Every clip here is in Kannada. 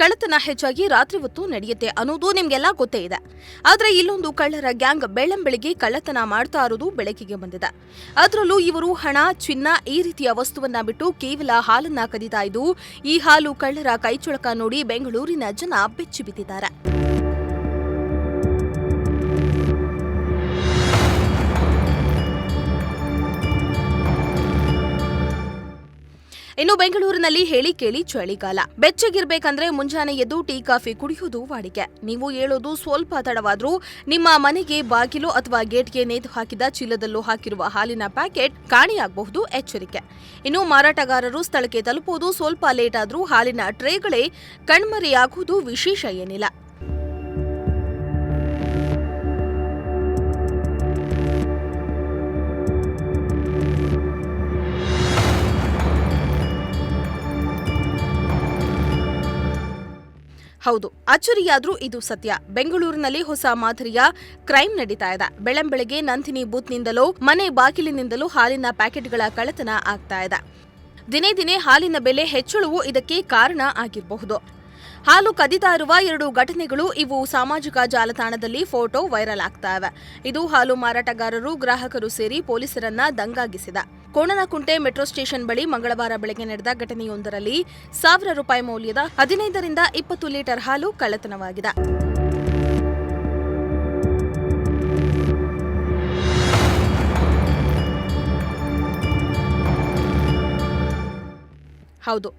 ಕಳ್ಳತನ ಹೆಚ್ಚಾಗಿ ರಾತ್ರಿ ಹೊತ್ತು ನಡೆಯುತ್ತೆ ಅನ್ನೋದು ನಿಮ್ಗೆಲ್ಲ ಗೊತ್ತೇ ಇದೆ. ಆದ್ರೆ ಇಲ್ಲೊಂದು ಕಳ್ಳರ ಗ್ಯಾಂಗ್ ಬೆಳ್ಳಂಬೆಳಿಗ್ಗೆ ಕಳ್ಳತನ ಮಾಡ್ತಾ ಇರೋದು ಬೆಳಕಿಗೆ ಬಂದಿದೆ. ಅದರಲ್ಲೂ ಇವರು ಹಣ, ಚಿನ್ನ ಈ ರೀತಿಯ ವಸ್ತುವನ್ನ ಬಿಟ್ಟು ಕೇವಲ ಹಾಲನ್ನ ಕದೀತಾ ಇದ್ದು, ಈ ಹಾಲು ಕಳ್ಳರ ಕೈಚೊಳಕ ನೋಡಿ ಬೆಂಗಳೂರಿನ ಜನ ಬೆಚ್ಚಿ ಬಿದ್ದಿದ್ದಾರೆ ಇನ್ನು ಬೆಂಗಳೂರಿನಲ್ಲಿ ಹೇಳಿ ಕೇಳಿ ಚಳಿಗಾಲ. ಬೆಚ್ಚಗಿರ್ಬೇಕಂದ್ರೆ ಮುಂಜಾನೆ ಎದ್ದು ಟೀ, ಕಾಫಿ ಕುಡಿಯೋದು ವಾಡಿಕೆ. ನೀವು ಹೇಳೋದು ಸ್ವಲ್ಪ ತಡವಾದ್ರೂ ನಿಮ್ಮ ಮನೆಗೆ ಬಾಗಿಲು ಅಥವಾ ಗೇಟ್ಗೆ ನೇತು ಹಾಕಿದ ಚೀಲದಲ್ಲೂ ಹಾಕಿರುವ ಹಾಲಿನ ಪ್ಯಾಕೆಟ್ ಕಾಣೆಯಾಗಬಹುದು ಎಚ್ಚರಿಕೆ. ಇನ್ನು ಮಾರಾಟಗಾರರು ಸ್ಥಳಕ್ಕೆ ತಲುಪುವುದು ಸ್ವಲ್ಪ ಲೇಟ್ ಆದರೂ ಹಾಲಿನ ಟ್ರೇಗಳೇ ಕಣ್ಮರೆಯಾಗುವುದು ವಿಶೇಷ ಏನಿಲ್ಲ. ಹೌದು, ಅಚ್ಚರಿಯಾದ್ರೂ ಇದು ಸತ್ಯ. ಬೆಂಗಳೂರಿನಲ್ಲಿ ಹೊಸ ಮಾದರಿಯ ಕ್ರೈಮ್ ನಡೀತಾ ಇದೆ. ಬೆಳಂಬೆಳಗ್ಗೆ ನಂದಿನಿ ಬೂತ್ನಿಂದಲೋ, ಮನೆ ಬಾಗಿಲಿನಿಂದಲೂ ಹಾಲಿನ ಪ್ಯಾಕೆಟ್ಗಳ ಕಳ್ಳತನ ಆಗ್ತಾ ಇದೆ. ದಿನೇ ದಿನೇ ಹಾಲಿನ ಬೆಲೆ ಹೆಚ್ಚಳವು ಇದಕ್ಕೆ ಕಾರಣ ಆಗಿರಬಹುದು. ಹಾಲು ಕದಿತಾ ಇರುವ ಎರಡು ಘಟನೆಗಳು ಇವು ಸಾಮಾಜಿಕ ಜಾಲತಾಣದಲ್ಲಿ ಫೋಟೋ ವೈರಲ್ ಆಗ್ತಾ ಇವೆ ಇದು ಹಾಲು ಮಾರಾಟಗಾರರು, ಗ್ರಾಹಕರು ಸೇರಿ ಪೊಲೀಸರನ್ನ ದಂಗಾಗಿಸಿದ. ಕೋಣನಕುಂಟೆ ಮೆಟ್ರೋ ಸ್ಟೇಷನ್ ಬಳಿ ಮಂಗಳವಾರ ಬೆಳಗ್ಗೆ ನಡೆದ ಘಟನೆಯೊಂದರಲ್ಲಿ ಸಾವಿರ ರೂಪಾಯಿ ಮೌಲ್ಯದ ಹದಿನೈದರಿಂದ ಇಪ್ಪತ್ತು ಲೀಟರ್ ಹಾಲು ಕಳ್ಳತನವಾಗಿದೆ. ಹೌದು.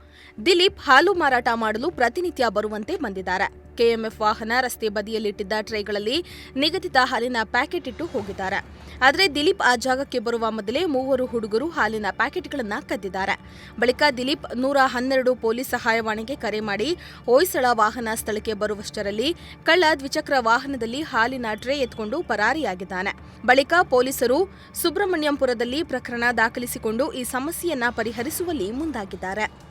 ದಿಲೀಪ್ ಹಾಲು ಮಾರಾಟ ಮಾಡಲು ಪ್ರತಿನಿತ್ಯ ಬರುವಂತೆ ಬಂದಿದ್ದಾರೆ. ಕೆಎಂಎಫ್ ವಾಹನ ರಸ್ತೆ ಬದಿಯಲ್ಲಿಟ್ಟಿದ್ದ ಟ್ರೇಗಳಲ್ಲಿ ನಿಗದಿತ ಹಾಲಿನ ಪ್ಯಾಕೆಟ್ ಇಟ್ಟು ಹೋಗಿದ್ದಾರೆ. ಆದರೆ ದಿಲೀಪ್ ಆ ಜಾಗಕ್ಕೆ ಬರುವ ಮೊದಲೇ ಮೂವರು ಹುಡುಗರು ಹಾಲಿನ ಪ್ಯಾಕೆಟ್ಗಳನ್ನು ಕದ್ದಿದ್ದಾರೆ. ಬಳಿಕ ದಿಲೀಪ್ ನೂರ ಹನ್ನೆರಡು ಪೊಲೀಸ್ ಸಹಾಯವಾಣಿಗೆ ಕರೆ ಮಾಡಿ ಹೊಯ್ಸಳ ವಾಹನ ಸ್ಥಳಕ್ಕೆ ಬರುವಷ್ಟರಲ್ಲಿ ಕಳ್ಳ ದ್ವಿಚಕ್ರ ವಾಹನದಲ್ಲಿ ಹಾಲಿನ ಟ್ರೇ ಎತ್ಕೊಂಡು ಪರಾರಿಯಾಗಿದ್ದಾನೆ. ಬಳಿಕ ಪೊಲೀಸರು ಸುಬ್ರಹ್ಮಣ್ಯಂಪುರದಲ್ಲಿ ಪ್ರಕರಣ ದಾಖಲಿಸಿಕೊಂಡು ಈ ಸಮಸ್ಯೆಯನ್ನ ಪರಿಹರಿಸುವಲ್ಲಿ ಮುಂದಾಗಿದ್ದಾರೆ.